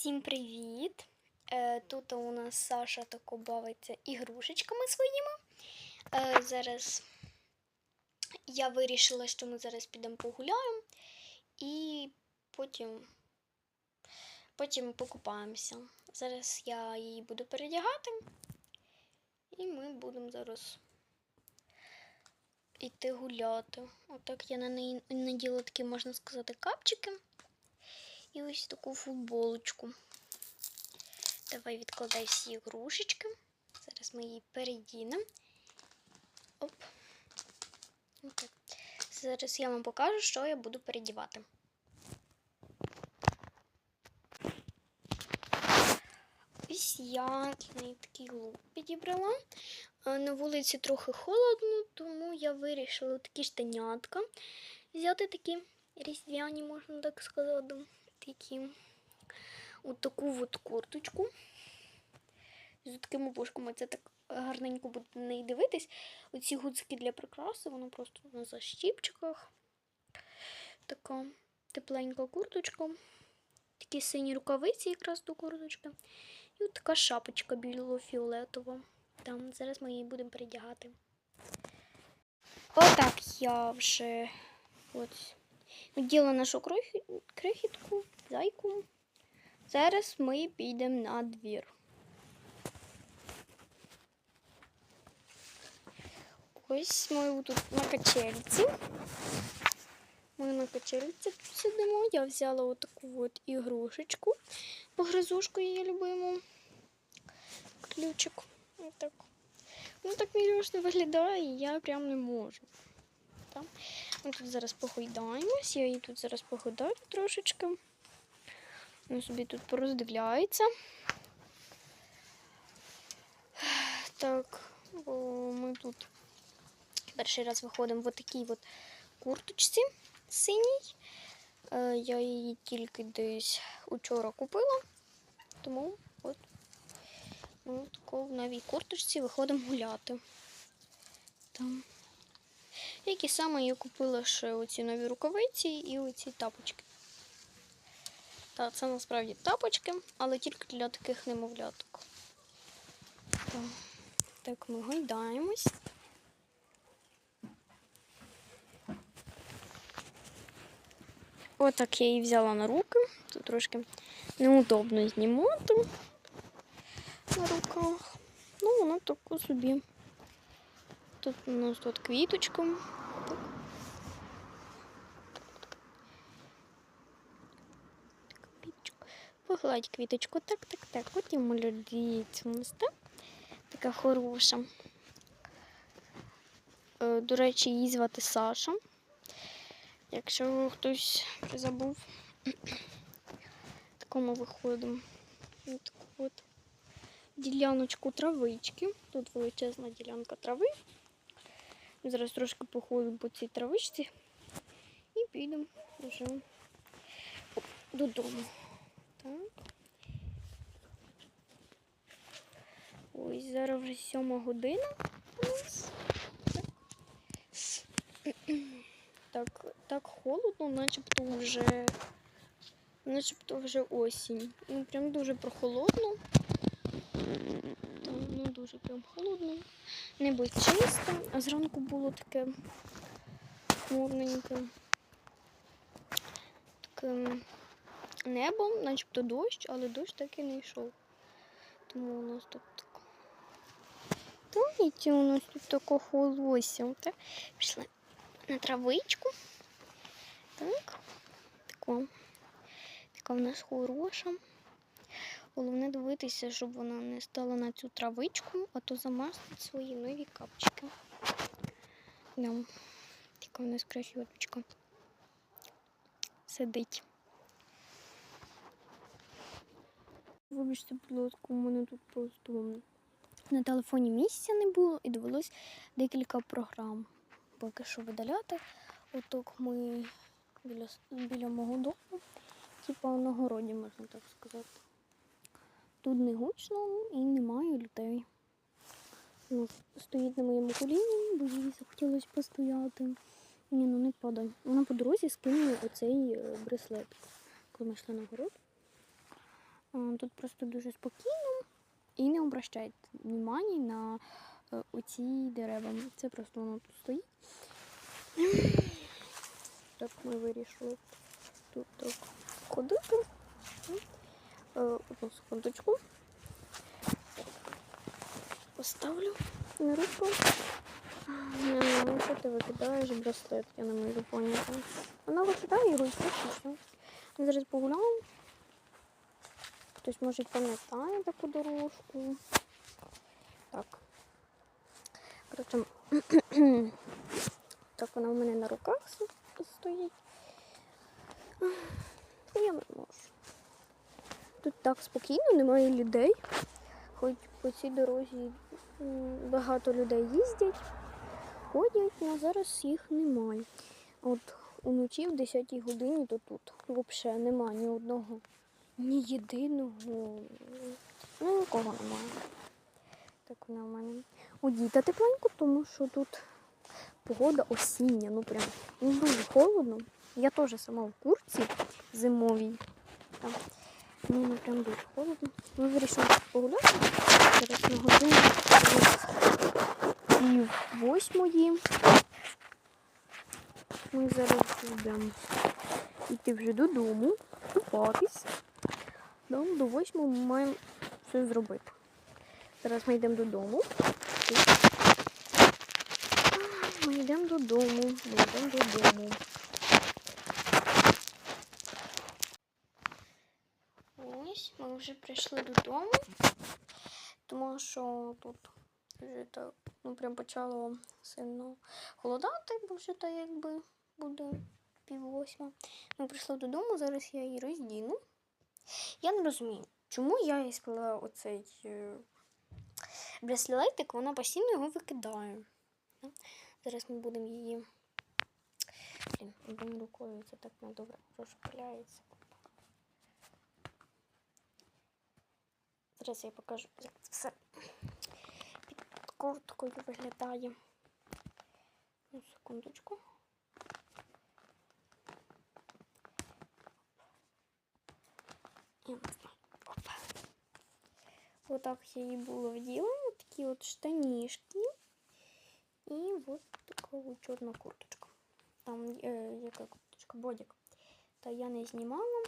Всім привіт! Е, Тут у нас Саша тако бавиться ігрушечками своїми. Е, Зараз я вирішила, що ми зараз підемо погуляємо і потім, потім покупаємося. Зараз я її буду передягати, і ми будемо зараз йти гуляти. Отак я на неї наділа такі, можна сказати, капчики. І ось таку футболочку. Давай відкладай всі ігрушечки. Зараз ми її передінемо. Оп. Зараз я вам покажу, що я буду передівати. Ось я такий лук підібрала. Е, На вулиці трохи холодно, тому я вирішила такі штанятка взяти такі різдвяні, можна так сказати такі от таку от курточку з такими вушками. Це так гарненько буде на неї дивитись. Оці гудзики для прикраси, воно просто на защіпчиках. Така тепленька курточка. Такі сині рукавиці якраз до курточки. І от така шапочка біло-фіолетова. Там зараз ми її будемо передягати. Отак я вже ось Вділа нашу крихітку, зайку. Зараз ми підемо на двір. Ось ми тут на качельці. Ми на качельці тут сидимо. Я взяла отаку от ігрушечку. Погризушку її любимо. Ключик. Отак. Ну так мільйошно виглядає, і я прям не можу. Так. Ми тут зараз погойдаємось, я її тут зараз погойдаю трошечки. Вона собі тут пороздивляється. Так, бо ми тут перший раз виходимо в такій от курточці синій. Е, Я її тільки десь учора купила, тому от ми в новій курточці виходимо гуляти. Там. Які саме я купила ще оці нові рукавиці і оці тапочки. Так, це насправді тапочки, але тільки для таких немовляток. Так, ми гойдаємось. Отак я її взяла на руки. Тут трошки неудобно знімати на руках. Ну, вона таку собі. Тут у нас тут квіточка. Так. Так, квіточку. Погладь квіточку. Так, так, так. От і молодець у нас, так? Така хороша. Е, До речі, її звати Саша. Якщо хтось забув, тако ми виходимо. таку от діляночку травички. Тут величезна ділянка трави. Зараз трошки походимо по цій травичці і підемо вже додому. Так. Ось зараз вже сьома година. Так. Так, холодно, начебто вже начебто вже осінь. Ну прям дуже прохолодно. Ну дуже прям холодно. Небо чисте, а зранку було таке хмурненьке. Таке небо, начебто дощ, але дощ так і не йшов. Тому у нас тут Знаєте, у нас тут тако холосся. Так? Пішли на травичку. Так. Тако. Така в нас хороша. Головне дивитися, щоб вона не стала на цю травичку, а то замастить свої нові капчики. Да. Така в нас красоточка. Сидить. Вибачте, будь ласка, у мене тут просто на телефоні місця не було і довелось декілька програм поки що видаляти. Отак ми біля, біля мого дому, типу на городі, можна так сказати. Тут не гучно і немає людей. Ну, стоїть на моєму коліні, бо їй захотілося постояти. Ні, ну не падай. Вона по дорозі скинула оцей е, браслет, коли ми йшли на город. Е, Тут просто дуже спокійно і не обращайте внимання на е, оці дерева. Це просто воно тут стоїть. Так ми вирішили тут так ходити. Е, Одну секундочку. Поставлю на руку. Ну, що ти викидаєш браслет, я не можу поняти. Вона викидає його і все. Ми зараз погуляємо. Хтось може пам'ятає таку дорожку. Так. Коротше, так вона в мене на руках стоїть. Я не можу. Тут так спокійно, немає людей. Хоч по цій дорозі багато людей їздять, ходять, але зараз їх немає. От уночі в 10 годині то тут взагалі немає ні одного, ні єдиного. Ну, нікого немає. Так вона в мене. У діта тепленько, тому що тут погода осіння, ну прям дуже холодно. Я теж сама в курці зимовій. Там. Ну прям дуже холодно. Ми вирішили погуляти. Зараз на годину пів восьмої. Ми зараз будемо йти вже додому, купатись. Да, до восьмої ми маємо все зробити. Зараз ми йдемо додому. Ми йдемо додому. Ми йдемо додому. Ось ми вже прийшли додому, тому що тут вже так, ну прям почало сильно холодати, бо вже так якби буде пів восьма. Ми прийшли додому, зараз я її роздіну. Я не розумію, чому я їй сплела оцей е, браслетик, вона постійно його викидає. Ну, Зараз ми будемо її. Блін, одною рукою це так недобре розпиляється. Зараз я покажу, як це все під курткою виглядає. Ну, секундочку. Я. Опа. Отак я її було вділа. Такі от штанішки. І от така от чорна курточка. Там е, яка курточка, бодік. Та я не знімала.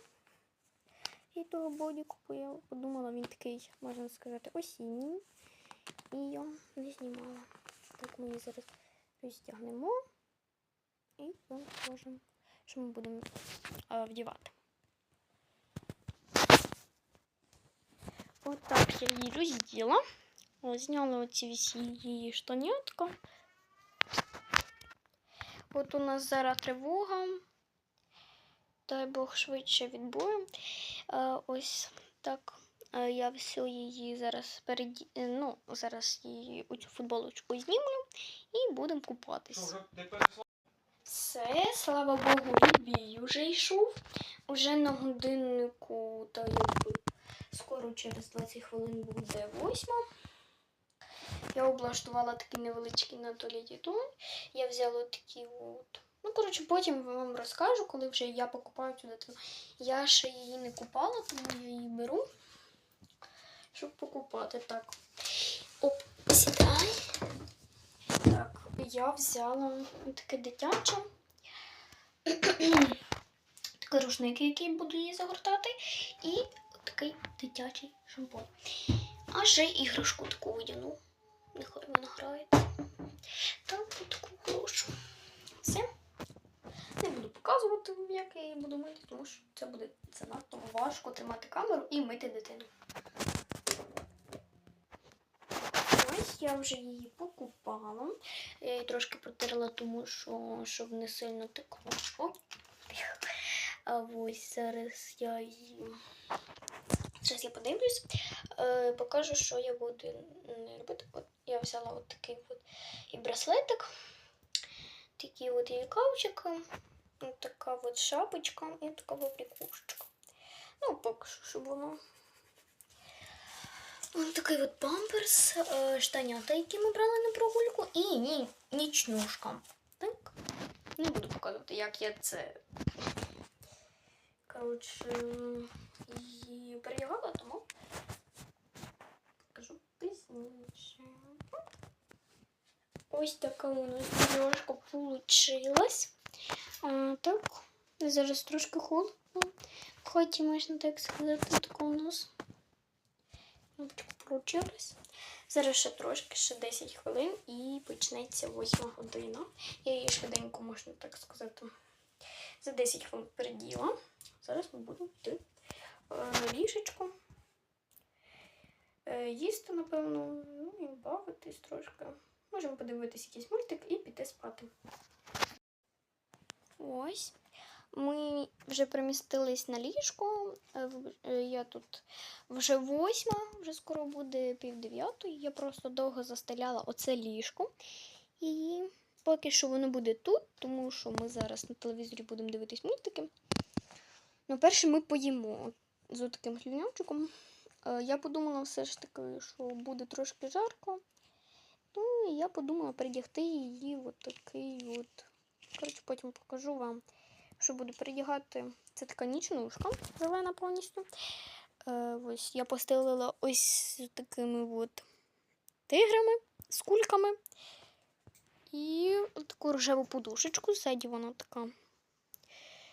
І того бодіку, бо я подумала, він такий, можна сказати, осінній. І я не знімала. Так ми її зараз розтягнемо і покажемо, що ми будемо е, вдівати. Отак я її розділа. Ось зняла оці всі її штанятка. От у нас зараз тривога. Дай Бог швидше відбою. Ось так. Я всю її зараз переді... ну, зараз її у цю футболочку знімлю і будемо купатись. Все, слава Богу, відбій вже йшов. Уже на годиннику, та якби скоро через 20 хвилин буде восьма. Я облаштувала такий невеличкий на туалеті туалет. Я взяла такі от. Ну, коротше, потім вам розкажу, коли вже я покупаю цю дитину. Я ще її не купала, тому я її беру, щоб покупати. Так. Оп, сідай. Так, я взяла таке дитяче. Такий рушник, який буду її загортати, і такий дитячий шампунь. А ще іграшку таку водяну. Нехай вона грається. Так, таку хорошу. Все. Не буду показувати, як я її буду мити, тому що це буде занадто важко тримати камеру і мити дитину. Ось я вже її покупала. Я її трошки протерла, тому що щоб не сильно текло. Ось зараз я її. Зараз я подивлюсь, е, покажу, що я буду не робити. От я взяла от такий от і браслетик, такі от і кавчики, от така от шапочка і така от прикушечка. Ну, поки що, щоб воно. Ось такий от памперс, е, штанята, які ми брали на прогульку, і ні, нічнушка. Так? Не буду показувати, як я це. Коротше, і перев'ягала, тому покажу пізніше. Ось така у нас дорожка получилась. Так, зараз трошки холодно. Хоч і можна так сказати, така у нас кнопочка получилась. Зараз ще трошки, ще 10 хвилин і почнеться 8 година. Я її швиденько, можна так сказати, за 10 хвилин переділа. Зараз ми будемо йти е, на ліжечко. Е, Їсти, напевно, ну і бавитись трошки. Можемо подивитись якийсь мультик і піти спати. Ось. Ми вже примістились на ліжко. В- е, Я тут вже восьма, вже скоро буде пів дев'ятої. Я просто довго застеляла оце ліжко. І поки що воно буде тут, тому що ми зараз на телевізорі будемо дивитись мультики. Ну, перше ми поїмо з таким хлівнячиком. Е, Я подумала все ж таки, що буде трошки жарко. Ну, і я подумала передягти її от такий от. Коротше, потім покажу вам, що буду передягати. Це така нічнушка, зелена повністю. Е, ось я постелила ось такими от тиграми, з кульками. І таку рожеву подушечку. Ззаді вона така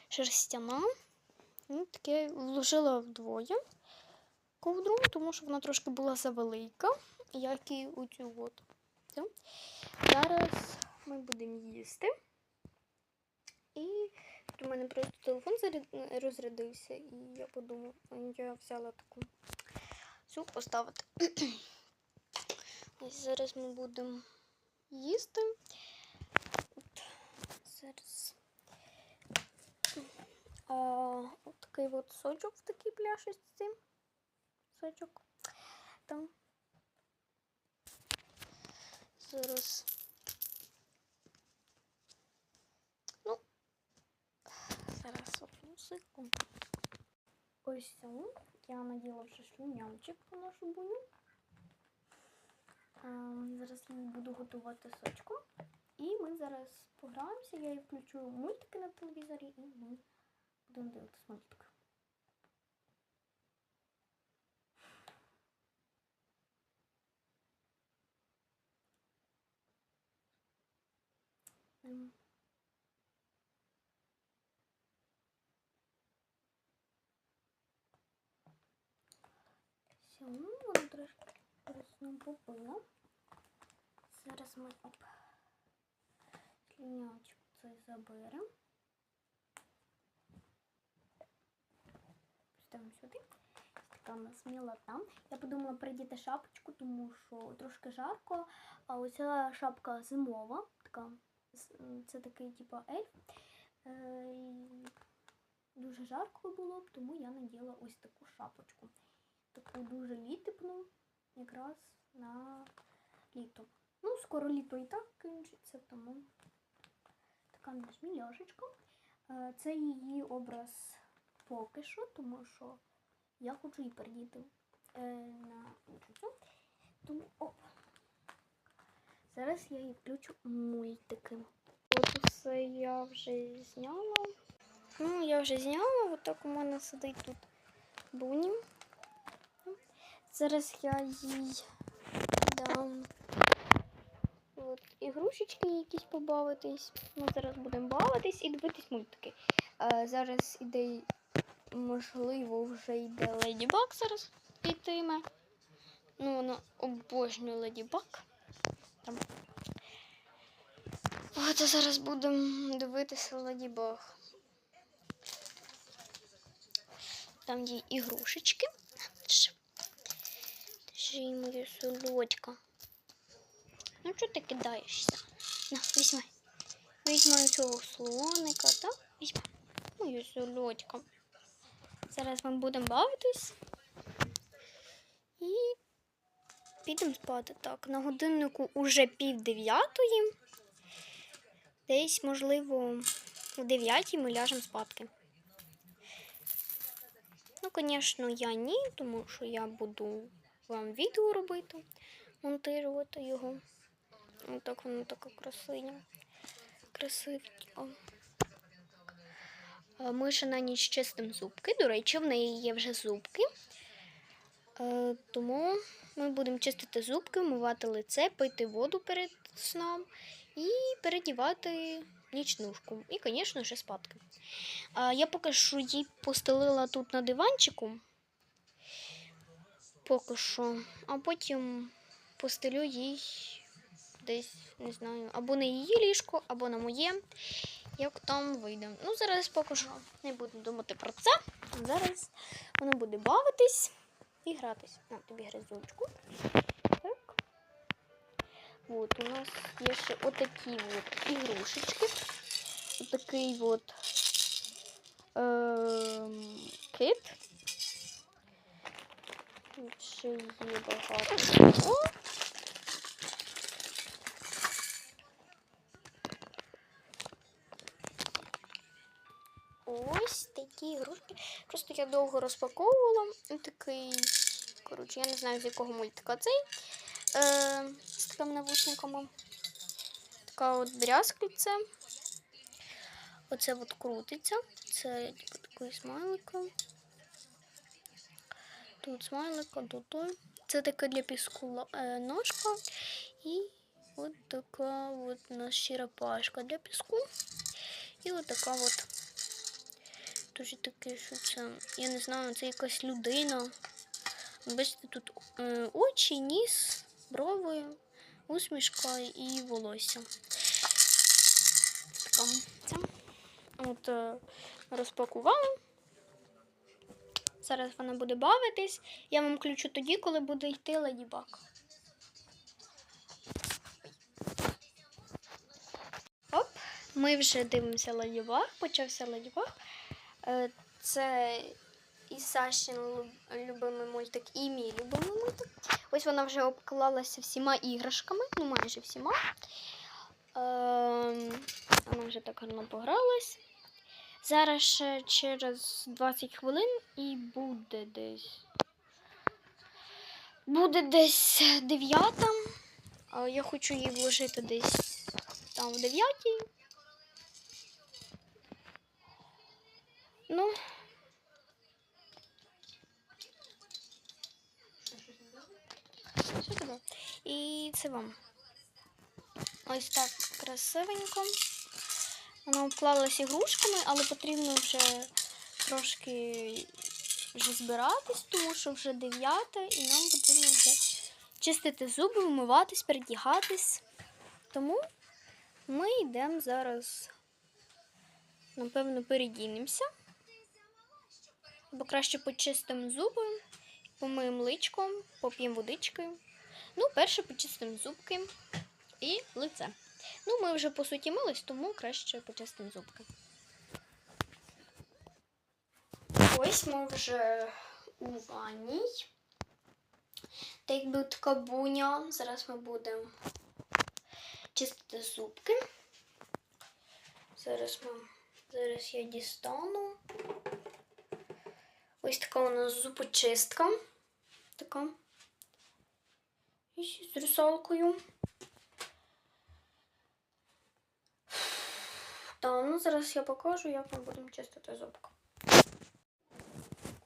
шерстяна. Ну, таке вложила вдвоє ковдру, тому що вона трошки була завелика, як і оцю от. Все. Зараз ми будемо їсти. І у мене просто телефон розрядився, і я подумала, я взяла таку цю поставити. Ось зараз ми будемо їсти. От, зараз. А, такий от сочок в такій пляшечці. Сочок. Там. Зараз. Ну, зараз одну секунду. Ось все. Я наділа вже шлюнявчик на нашу буню. Зараз я буду готувати сочку. І ми зараз пограємося. Я включу мультики на телевізорі і ми будемо дивитися мультик. Ем. Все, ну, вона трошки росну попила. Зараз ми оп, слінячку цей заберемо. Поставимо сюди. Така у нас мілота. Я подумала придіти шапочку, тому що трошки жарко. А оця шапка зимова, така це такий типу ельф. Е, дуже жарко було тому я наділа ось таку шапочку. Таку дуже літипну, якраз на літо. Ну, скоро літо і так кінчиться, тому така наш. Е, Це її образ поки що, тому що я хочу її передіти е, на іншу. Тому оп. Зараз я їй включу мультики. От все я вже зняла. Ну, я вже зняла, от так у мене сидить тут буні. Зараз я їй дам от, ігрушечки якісь побавитись. Ми зараз будемо бавитись і дивитись мультики. Е, зараз іде, можливо, вже йде Леді Баг зараз йтиме. Ну, вона обожнює Леді Баг. Там. От зараз будемо дивитися Леді Баг. Там є ігрушечки. Держи мою солодька. Ну, чого ти кидаєшся? На, візьми. Візьми цього слоника, так? Візьми. Мою солодька. Зараз ми будемо бавитись. І підемо спати. Так, на годиннику уже пів дев'ятої. Десь, можливо, о дев'ятій ми ляжемо спадки. Ну, звісно, я ні, тому що я буду вам відео робити, монтувати його. Ось так воно така красиня. Красивенько. А Ми ще на ніч чистимо зубки. До речі, в неї є вже зубки. Е, Тому ми будемо чистити зубки, вмивати лице, пити воду перед сном і передівати нічнушку. І, звісно ж, спадки. Я поки що їй постелила тут на диванчику. Поки що. А потім постелю їй десь, не знаю, або на її ліжко, або на моє. Як там вийде. Ну, зараз поки що не буду думати про це. Зараз вона буде бавитись і гратися. На, тобі гризочку. Так. От, у нас є ще отакі от ігрушечки. Отакий от ем, кит. Ще є багато. О! Ігрушки. Просто я довго розпаковувала. Такий, коротше, я не знаю, з якого мультика цей. Е, з такими навушниками. Така от брязкальце. Оце от крутиться. Це типу такий смайлик. Тут смайлика, тут той. Це така для піску е, ножка. І от така от у нас черепашка для піску. І от така от. Дуже таке, що це. Я не знаю, це якась людина. Бачите, тут е, очі, ніс, брови, усмішка і волосся. Це. От е, розпакувала. Зараз вона буде бавитись. Я вам включу тоді, коли буде йти леді Баг. Оп, ми вже дивимося леді Баг. Почався. Е, Це і Сашин лю- любимий мультик, і мій любимий мультик. Ось вона вже обклалася всіма іграшками, ну майже всіма. Ем, Вона вже так гарно погралась. Зараз ще через 20 хвилин і буде десь. Буде десь 9. Я хочу її вложити десь там в 9. Ну. Що таке? І це вам. Ось так красивенько. Вона обклалась ігрушками, але потрібно вже трошки вже збиратись, тому що вже дев'ята, і нам потрібно вже чистити зуби, вмиватись, передягатись. Тому ми йдемо зараз, напевно, передінемося. Або краще почистимо зуби, помиємо личко, поп'ємо водички. Ну, перше почистимо зубки і лице. Ну, ми вже по суті мились, тому краще почистимо зубки. Ось ми вже у ванній. Та якби така буня. Зараз ми будемо чистити зубки. Зараз ми зараз я дістану. Ось така у нас зубочистка. Така. І з русалкою. Та, ну зараз я покажу, як ми будемо чистити зубки.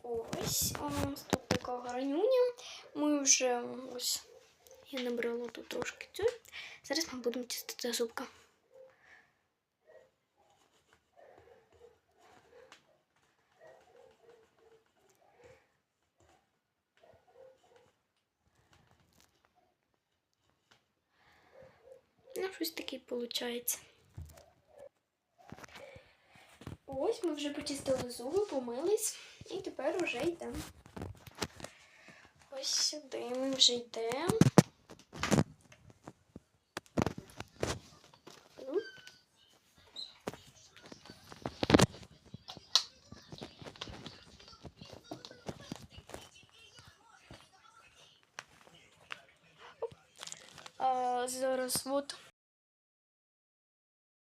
Ось у нас тут така гарнюня. Ми вже ось я набрала тут трошки цю. Зараз ми будемо чистити зубки. Щось таке виходить. Ось ми вже почистили зуби, помились, і тепер вже йдемо. Ось сюди ми вже йдемо.